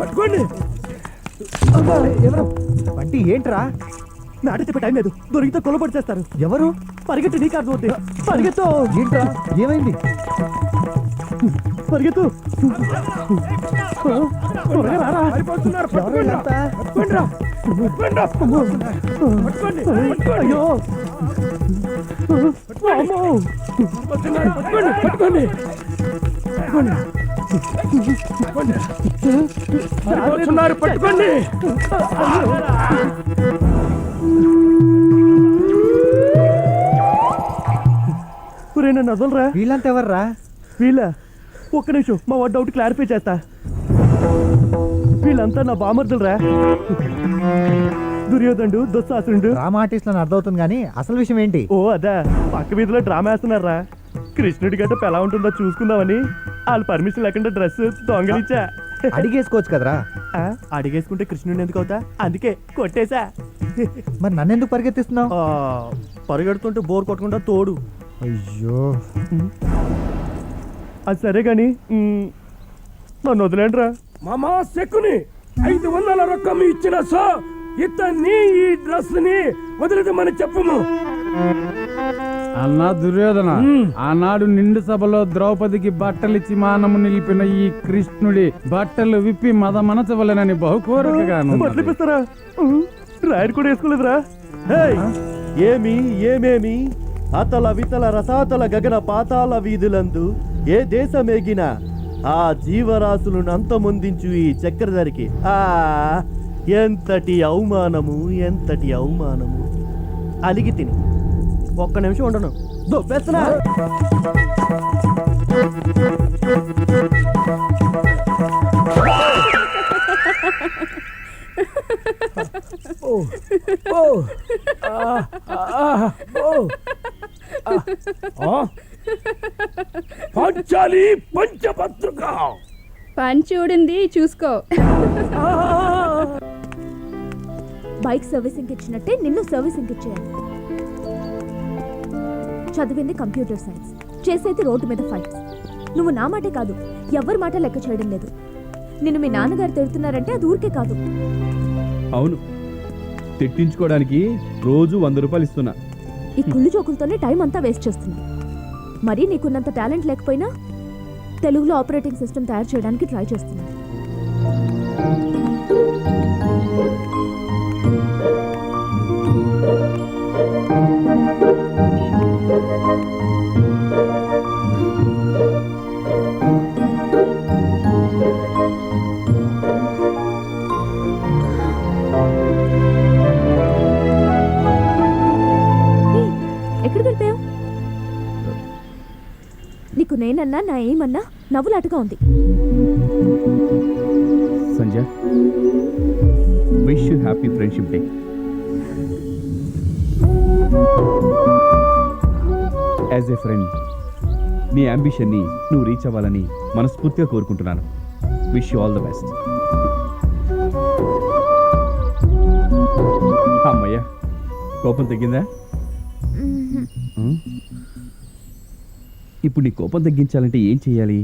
పట్టుకోండి. ఎవరు? బంటి ఏంట్రా? నాటి తిప్పే టైం లేదు. దొరికితే కొలబడి చేస్తారు. ఎవరు? పరిగెత్తి నీకు అర్థమవుతుంది పరిగెత్తు. ఏంట్రా? ఏమైంది? పరిగెత్తు. త్వరగా రారా. అయ్యో. అమ్మో. పట్టుకోండి పట్టుకోండి పట్టుకోండి. ఒరే నన్ను వదలరా? వీళ్ళంతా ఎవర్రా? వీళ్ళ? ఒక్క నిమిషం మా వాడు డౌట్ క్లారిఫై చేస్తా. వీళ్ళంతా నా బామర్దులరా. దుర్యోధనుడు దుస్సాసురుడు. డ్రామా ఆర్టిస్ట్ అని అర్థమవుతుంది కానీ అసలు విషయం ఏంటి? ఓ అదా. పక్క వీధిలో డ్రామా వేస్తున్నారా కృష్ణుడి గట్ట ఎలా ఉంటుందో చూసుకుందామని వాళ్ళు పర్మిషన్ లేకుండా డ్రెస్ దొంగలిచ్చా. అడిగేసుకోవచ్చు కదరా. ఆ, అడిగేసుకుంటే కృష్ణుడిని ఎందుకు అవుతా? అందుకే కొట్టేశా. మరి నన్నెందుకు పరిగెత్తిస్తున్నావు? ఆ, పరిగెడుతుంటే బోర్ కొట్టకుండా తోడు. అయ్యో. అది సరే మ్, నన్ను వదిలేండిరా. మామా సెక్కుని ఐదు వందల రొక్కం ఇచ్చిన సో ఇతన్ని ఈ డ్రెస్ని వదిలిదమని చెప్పము. అన్నా దుర్యోధన ఆనాడు నిండు సభలో ద్రౌపదికి బట్టలిచ్చి మానము నిలిపిన ఈ కృష్ణుడి బట్టలు విప్పి మద మనచవలెనని బహుకోరికగాను బట్టలిపిస్తారా రాయర్ కూడా వేసుకోలేదురా. హేయ్, ఏమి ఏమేమి? అతల వితల రసాతల గగన పాతాల వీధులందు ఏ దేశమేగినా ఆ జీవరాశులను అంతమొందించు ఈ చక్రధరికి? ఆ ఎంతటి అవమానము ఎంతటి అవమానము? అలిగి తిని. ఒక్క నిమిషం ఉండను. ఓ పంచాలి పంచపత్రిక. పని చూడింది చూసుకో బైక్ సర్వీసింగ్ ఇచ్చినట్టే నిన్ను సర్వీసింగ్ ఇచ్చేయాలి చదివింది కంప్యూటర్ సైన్స్. చేసేది రోడ్డు మీద ఫైట్స్ నువ్వు నా మాటే కాదు ఎవరి మాట లెక్క చేయడం లేదు. నిన్ను మీ నాన్నగారు తిడుతున్నారంటే అది ఊరికే కాదు. అవును. తిట్టించుకోవడానికి రోజు వంద రూపాయలు ఇస్తున్నా. ఈ కుళ్ళు జోకులతోనే టైం అంతా వేస్ట్ చేస్తున్నా. మరి నీకున్నంత టాలెంట్ లేకపోయినా తెలుగులో ఆపరేటింగ్ సిస్టమ్ తయారు చేయడానికి ట్రై చేస్తున్నాను నీకు నేనన్నా నా ఏమన్నా నవ్వులాటగా ఉంది. Sanjay wish you happy friendship day as a friend నీ అంబిషన్ని నువ్వు రీచ్ అవ్వాలని మనస్ఫూర్తిగా కోరుకుంటున్నాను. Wish you all the best అమ్మయ్యా కోపం తగ్గిందా? ఇప్పుడు నీ కోపం తగ్గించాలంటే ఏం చేయాలి?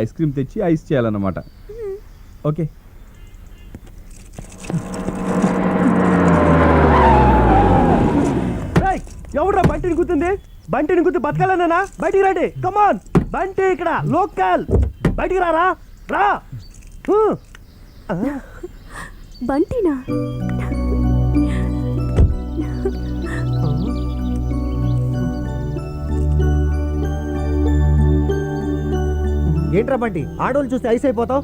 ఐస్ క్రీమ్ తెచ్చి ఐస్ చేయాలన్నమాట. ఓకే. ఏయ్, ఎవడ్రా బంటిని గుర్తుంది బంటిని గుర్తు బతకాలన్నా బయటికి రండి. కమాన్ బంటి ఇక్కడ లోకల్. బయటికి రారా? రా. హూ. బంటినా? ఏంట్రా బంటి ఆడోళ్ళు చూస్తే ఐస్ అయిపోతావు?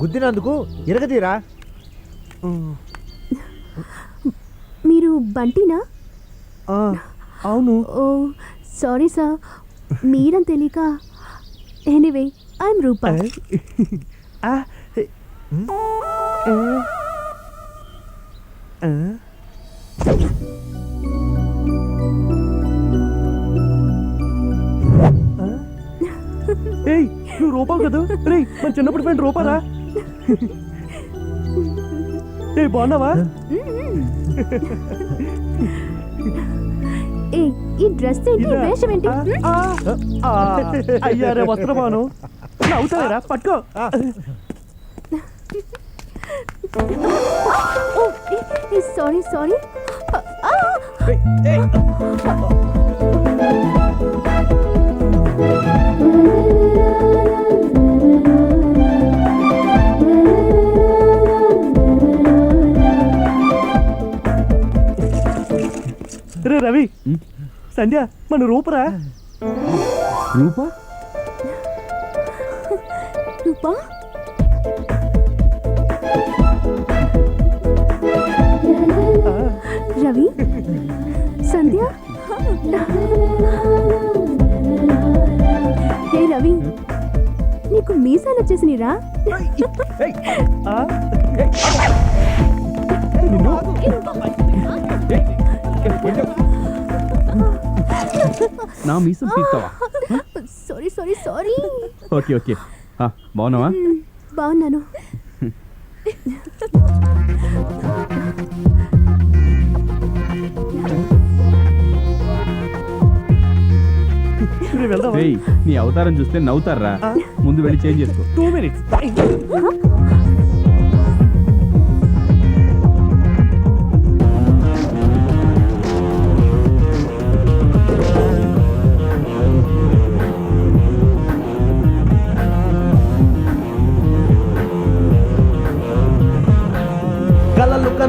గుద్దినందుకు ఇరగదీరా. మీరు బంటినా? అవును. Oh sorry sir. మీరని తెలియక ఎనీవే ఐఎమ్ రూపా? ఏయ్ నువ్వు రూపావు కదా? రే మన చిన్నప్పుడు ఫ్రెండ్ రూపారా? ఏ బాగున్నావా? ఏ ఈ డ్రెస్ ఏంటి? ఈ వేషం ఏంటి? అయ్యారే వస్త్రమాను నవ్వుతారా పట్టుకో. సారీ సారీ సంధ్య మన రూపరా? రూపా? రూపా? రవి? సంధ్య? హే రవి నీకు మీసాలు వచ్చేసినరా నా మీసం తీస్తావా? Sorry sorry sorry. Okay okay. ఆ, బాగున్నావా? బాగున్నాను. నీ అవతారం చూస్తే నవ్వుతారా? ముందు వెళ్ళి చేంజ్ చేసుకో. టూ మినిట్స్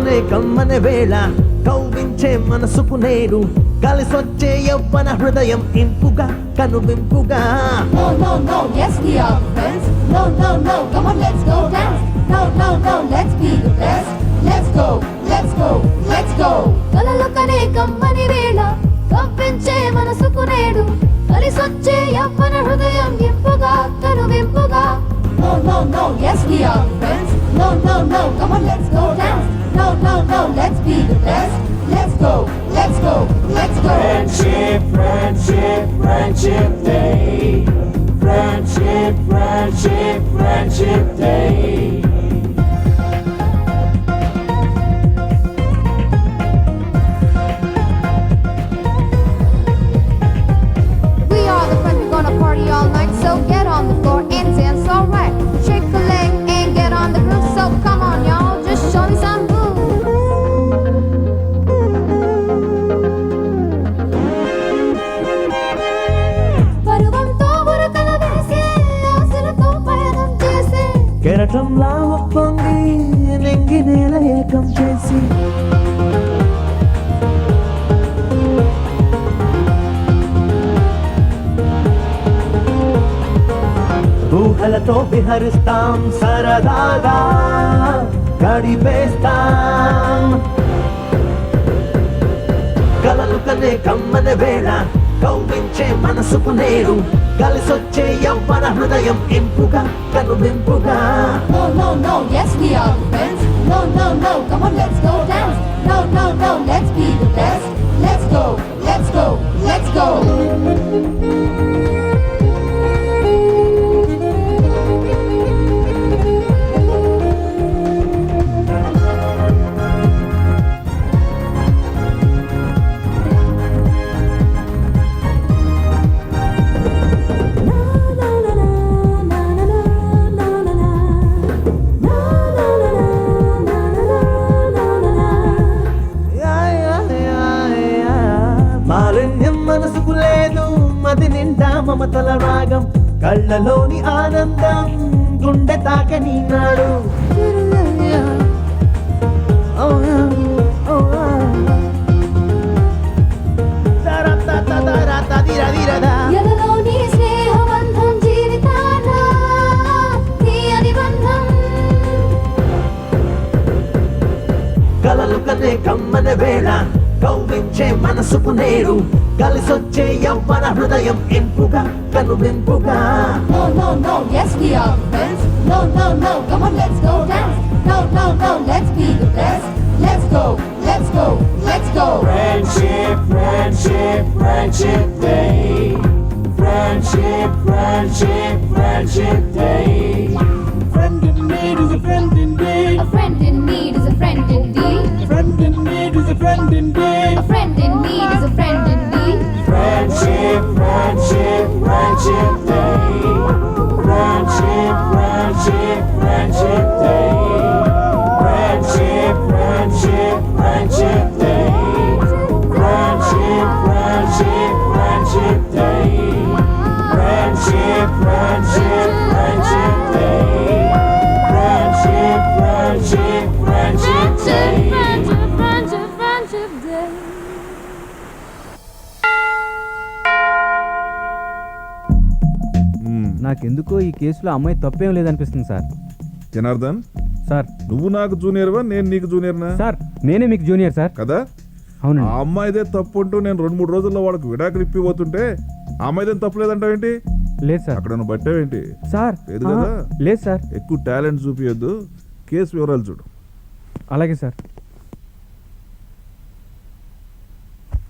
కనే కమ్మనే వేళ కౌవించే మనసుకు నేడు కలిసొచ్చే యవ్వన హృదయం ఇంపుగా కనువింపుగా No, no, no, yes we are friends. No, no, no, come on, let's go dance. No, no, no, let's be the best. Let's go, let's go, let's go. కలలు కనే కమ్మని వేళ కవ్వించే మనసుకు నేడు కలిసొచ్చే యవ్వన హృదయం ఇంపుగా కనువింపుగా No, no, no, yes we are friends. No, no, no, come on, let's go dance. Best. Let's go, let's go, let's go. Friendship, friendship, friendship day. Friendship, friendship, friendship day. ఊహలతో విహరిస్తాం సరదాగా గడిపేస్తాం. కలలు కనే కమ్మన వేళ కౌవించే మనసుకు నేను కలిసొచ్చే యవ్వన హృదయం ఇంపుగా కనువింపుగా. No, no, no, yes we are. ఆనందం గుండె తాకని నాడు కలలు కనే కమ్మన వేళ కౌవించే మనసుకు నేడు కలిసొచ్చే యవ్వన హృదయం ఇంపుగా కనువింపుగా No, no, no, yes we are friends. No, no, no, come on, let's go dance. No, no, no, let's be the best. Let's go, let's go, let's go. Friendship, friendship, friendship day. Friendship, friendship, friendship day. Friend in need is a friend in. A friend in need is a friend indeed. Friendship, friendship, friendship. నాకెందుకో ఈ కేసులో అమ్మాయి తప్పేం లేదనిపిస్తుంది sir. Janardhan? Sir. నువ్వు నాకు జూనియర్వా నేను నీకు జూనియర్నా sir నేనే మీకు జూనియర్ సార్. కదా? ఆ అవునండి అమ్మాయిదే తప్పు అంటూ నేను రెండు మూడు రోజుల్లో వాళ్ళకి విడాకులు ఇప్పిపోతుంటే ఆ అమ్మాయిదేం తప్పు లేదంటావేంటి లేదు సార్. అక్కడ నువ్వు పట్టావేంటి? సార్ లేదు ఆ, కదా? లేదు సార్. ఎక్కువ టాలెంట్ చూపించొద్దు కేసు వివరాలు చూడు. అలాగే సార్.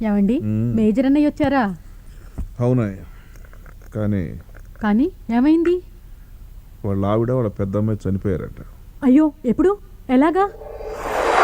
ఏమండి. మేజర్ అన్నయ్య వచ్చారా? అవునాయ్ కానీ కానీ ఏమైంది? వాళ్ళ ఆవిడ వాళ్ళ పెద్ద అమ్మాయి చనిపోయారట. అయ్యో ఎప్పుడు? ఎలాగా?